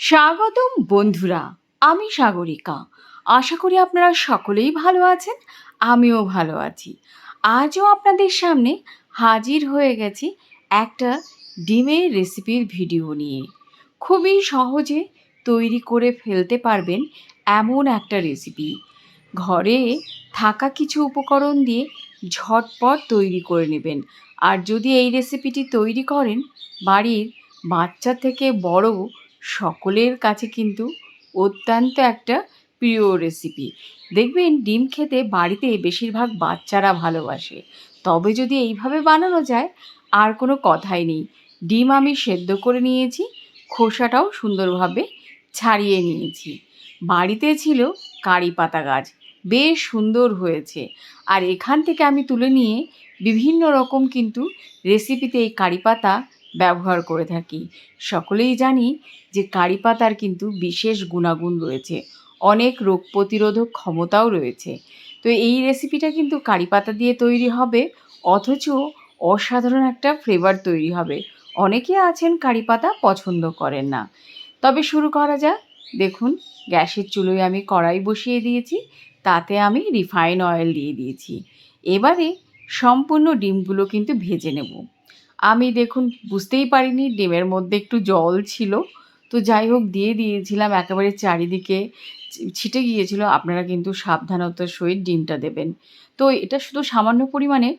স্বাগতম বন্ধুরা, আমি সাগরিকা। আশা করি আপনারা সকলেই ভালো আছেন, আমিও ভালো আছি। আজও আপনাদের সামনে হাজির হয়ে গেছি একটা ডিমের রেসিপির ভিডিও নিয়ে। খুবই সহজে তৈরি করে ফেলতে পারবেন এমন একটা রেসিপি। ঘরে থাকা কিছু উপকরণ দিয়ে ঝটপট তৈরি করে নেবেন। আর যদি এই রেসিপিটি তৈরি করেন, বাড়ির বাচ্চা থেকে বড় সকলের কাছে কিন্তু অত্যন্ত একটা প্রিয় রেসিপি দেখবেন ডিম খেতে বাড়িতে বেশিরভাগ বাচ্চারা ভালোবাসে। তবে যদি এইভাবে বানানো যায়, আর কোনো কথাই নেই। ডিম আমি সেদ্ধ করে নিয়েছি, খোসাটাও সুন্দরভাবে ছাড়িয়ে নিয়েছি। বাড়িতে ছিল কারি পাতা গাছ। বেশ সুন্দর হয়েছে। আর এখান থেকে আমি তুলে নিয়ে বিভিন্ন রকম কিন্তু রেসিপিতে এই কারি পাতা ব্যবহার করে থাকি। সকলেই জানি যে কারি পাতার কিন্তু বিশেষ গুণাগুণ রয়েছে। অনেক রোগ প্রতিরোধক ক্ষমতাও রয়েছে। তো এই রেসিপিটা কিন্তু কারি পাতা দিয়ে তৈরি হবে, অথচ অসাধারণ একটা ফ্লেভার তৈরি হবে। অনেকে আছেন কারি পাতা পছন্দ করেন না। তবে শুরু করা যাক। দেখুন, গ্যাসের চুলোয় আমি কড়াই বসিয়ে দিয়েছি, তাতে আমি রিফাইন অয়েল দিয়ে দিয়েছি। এবারে সম্পূর্ণ ডিমগুলো কিন্তু ভেজে নেব। আমি দেখুন বুঝতেই পারিনি, ডিমের মধ্যে একটু জল ছিল। তো যাই হোক, দিয়ে দিয়েছিলাম একেবারে চারিদিকে ছিটে গিয়েছিল। আপনারা কিন্তু সাবধানতার সহিত ডিমটা দেবেন। তো এটা শুধু সামান্য পরিমাণে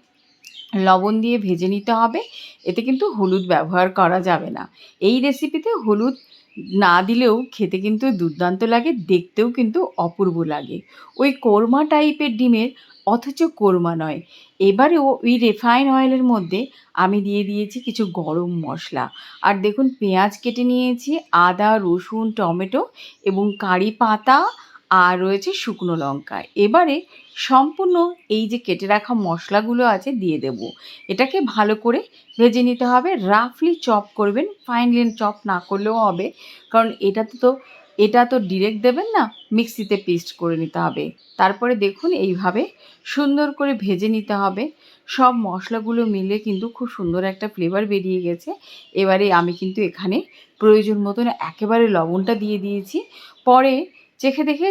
লবণ দিয়ে ভেজে নিতে হবে। এতে কিন্তু হলুদ ব্যবহার করা যাবে না। এই রেসিপিতে হলুদ না দিলেও খেতে কিন্তু দুর্দান্ত লাগে, দেখতেও কিন্তু অপূর্ব লাগে। ওই কোরমা টাইপের ডিমের অথচ কোরমা নয়। এবারে ওই রিফাইন অয়েলের মধ্যে আমি দিয়ে দিয়েছি কিছু গরম মশলা। আর দেখুন, পেঁয়াজ কেটে নিয়েছি, আদা, রসুন, টমেটো এবং কারি পাতা আর রয়েছে শুকনো লঙ্কা। এবারে সম্পূর্ণ এই যে কেটে রাখা মশলাগুলো আছে দিয়ে দেব। এটাকে ভালো করে ভেজে নিতে হবে। রাফলি চপ করবেন ফাইনলি চপ না করলেও হবে। কারণ এটাতে তো, এটা তো ডিরেক্ট দেবেন না, মিক্সিতে পেস্ট করে নিতে হবে। তারপরে দেখুন এইভাবে সুন্দর করে ভেজে নিতে হবে। সব মশলাগুলো মিলে কিন্তু খুব সুন্দর একটা ফ্লেভার বেরিয়ে গেছে। এবারে আমি কিন্তু এখানে প্রয়োজন মতন একেবারে লবণটা দিয়ে দিয়েছি। পরে চেখে দেখে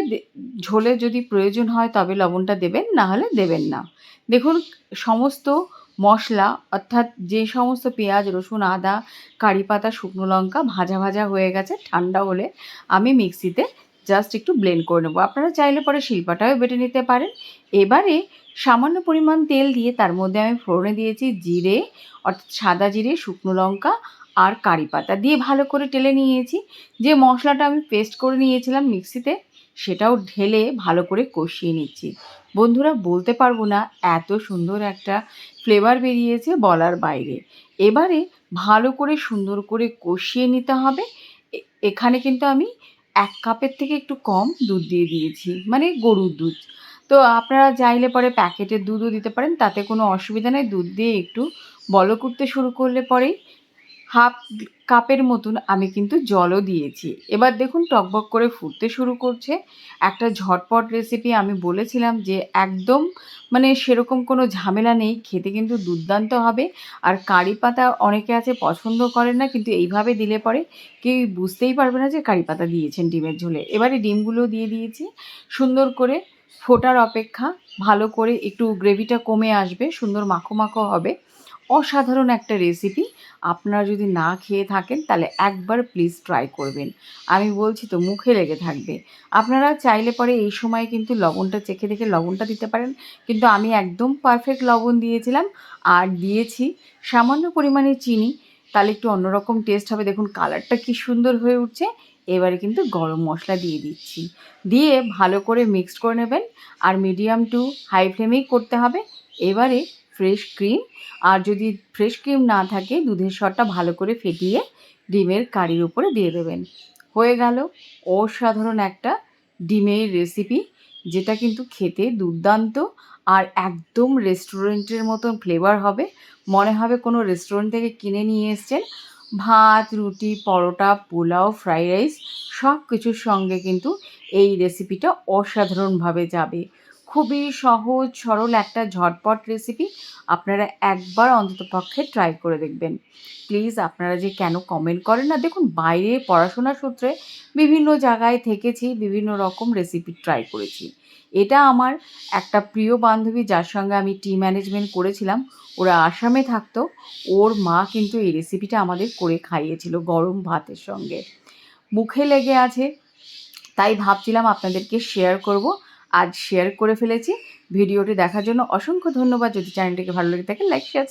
ঝোলে যদি প্রয়োজন হয় তবে লবণটা দেবেন, না হলে দেবেন না। দেখুন, সমস্ত মশলা, অর্থাৎ যে সমস্ত পেঁয়াজ, রসুন, আদা, কারি পাতা, শুকনো লঙ্কা ভাজা ভাজা হয়ে গেছে, ঠান্ডা হলে আমি মিক্সিতে জাস্ট একটু ব্লেন্ড করে নেব। আপনারা চাইলে পরে শিল্পাটাও বেটে নিতে পারেন। এবারে সামান্য পরিমাণ তেল দিয়ে তার মধ্যে আমি ফোড়নে দিয়েছি জিরে, অর্থাৎ সাদা জিরে, শুকনো লঙ্কা আর কারি পাতা দিয়ে ভালো করে টেলে নিয়েছি। যে মশলাটা আমি পেস্ট করে নিয়েছিলাম মিক্সিতে, সেটাও ঢেলে ভালো করে কষিয়ে নিচ্ছি। বন্ধুরা, বলতে পারব না, এত সুন্দর একটা ফ্লেভার বেরিয়েছে বলার বাইরে। এবারে ভালো করে সুন্দর করে কষিয়ে নিতে হবে। এখানে কিন্তু আমি এক কাপের থেকে একটু কম দুধ দিয়ে দিয়েছি মানে গরুর দুধ। তো আপনারা চাইলে পরে প্যাকেটের দুধও দিতে পারেন, তাতে কোনো অসুবিধা নেই। দুধ দিয়ে একটু বলো করতে শুরু করলে পরেই হাফ কাপের মতন আমি কিন্তু জলও দিয়েছি। এবার দেখুন টকবক করে ফুটতে শুরু করছে। একটা ঝটপট রেসিপি আমি বলেছিলাম যে একদম মানে সেরকম কোনো ঝামেলা নেই, খেতে কিন্তু দুর্দান্ত হবে। আর কারি পাতা অনেকে আছে পছন্দ করেন না, কিন্তু এইভাবে দিলে পরে কেউ বুঝতেই পারবে না যে কারি পাতা দিয়েছেন ডিমের ঝোলে। এবারে ডিমগুলো দিয়ে দিয়েছি। সুন্দর করে ফোটার অপেক্ষা, ভালো করে একটু গ্রেভিটা কমে আসবে, সুন্দর মাখো মাখো হবে। অসাধারণ একটা রেসিপি আপনারা যদি না খেয়ে থাকেন, তাহলে একবার প্লিজ ট্রাই করবেন। আমি বলছি তো, মুখে লেগে থাকবে। আপনারা চাইলে পরে এই সময় কিন্তু লবণটা চেখে দেখে লবণটা দিতে পারেন। কিন্তু আমি একদম পারফেক্ট লবণ দিয়েছিলাম আর দিয়েছি সামান্য পরিমাণে চিনি। তাহলে একটু অন্যরকম টেস্ট হবে। দেখুন কালারটা কি সুন্দর হয়ে উঠছে। এবারে কিন্তু গরম মশলা দিয়ে দিচ্ছি। দিয়ে ভালো করে মিক্সড করে নেবেন। আর মিডিয়াম টু হাই ফ্লেমেই করতে হবে। এবারে ফ্রেশ ক্রিম আর যদি ফ্রেশ ক্রিম না থাকে, দুধের সরটা ভালো করে ফেটিয়ে ডিমের কারির উপরে দিয়ে দেবেন। হয়ে গেল অসাধারণ একটা ডিমের রেসিপি যেটা কিন্তু খেতে দুর্দান্ত আর একদম রেস্টুরেন্টের মতন ফ্লেভার হবে। মনে হবে কোনো রেস্টুরেন্ট থেকে কিনে নিয়ে এসছেন। ভাত, রুটি, পরোটা, পোলাও ফ্রাইড রাইস সব কিছুর সঙ্গে কিন্তু এই রেসিপিটা অসাধারণভাবে যাবে। খুবই সহজ, সরল একটা ঝটপট রেসিপি আপনারা একবার অন্ততপক্ষে ট্রাই করে দেখবেন। প্লিজ আপনারা যে কেন কমেন্ট করেন না, দেখুন বাইরে পড়াশোনার সূত্রে বিভিন্ন জায়গায় থেকেছি, বিভিন্ন রকম রেসিপি ট্রাই করেছি। এটা আমার একটা প্রিয় বান্ধবী যার সঙ্গে আমি টি ম্যানেজমেন্ট করেছিলাম, ওরা আসামে থাকতো, ওর মা কিন্তু এই রেসিপিটা আমাদের করে খাইয়েছিল গরম ভাতের সঙ্গে। মুখে লেগে আছে, তাই ভাবছিলাম আপনাদেরকে শেয়ার করব। আজ শেয়ার করে ফেলেছি। ভিডিওটি দেখার জন্য অসংখ্য ধন্যবাদ। যদি চ্যানেলটিকে ভালো লেগে থাকে লাইক শেয়ার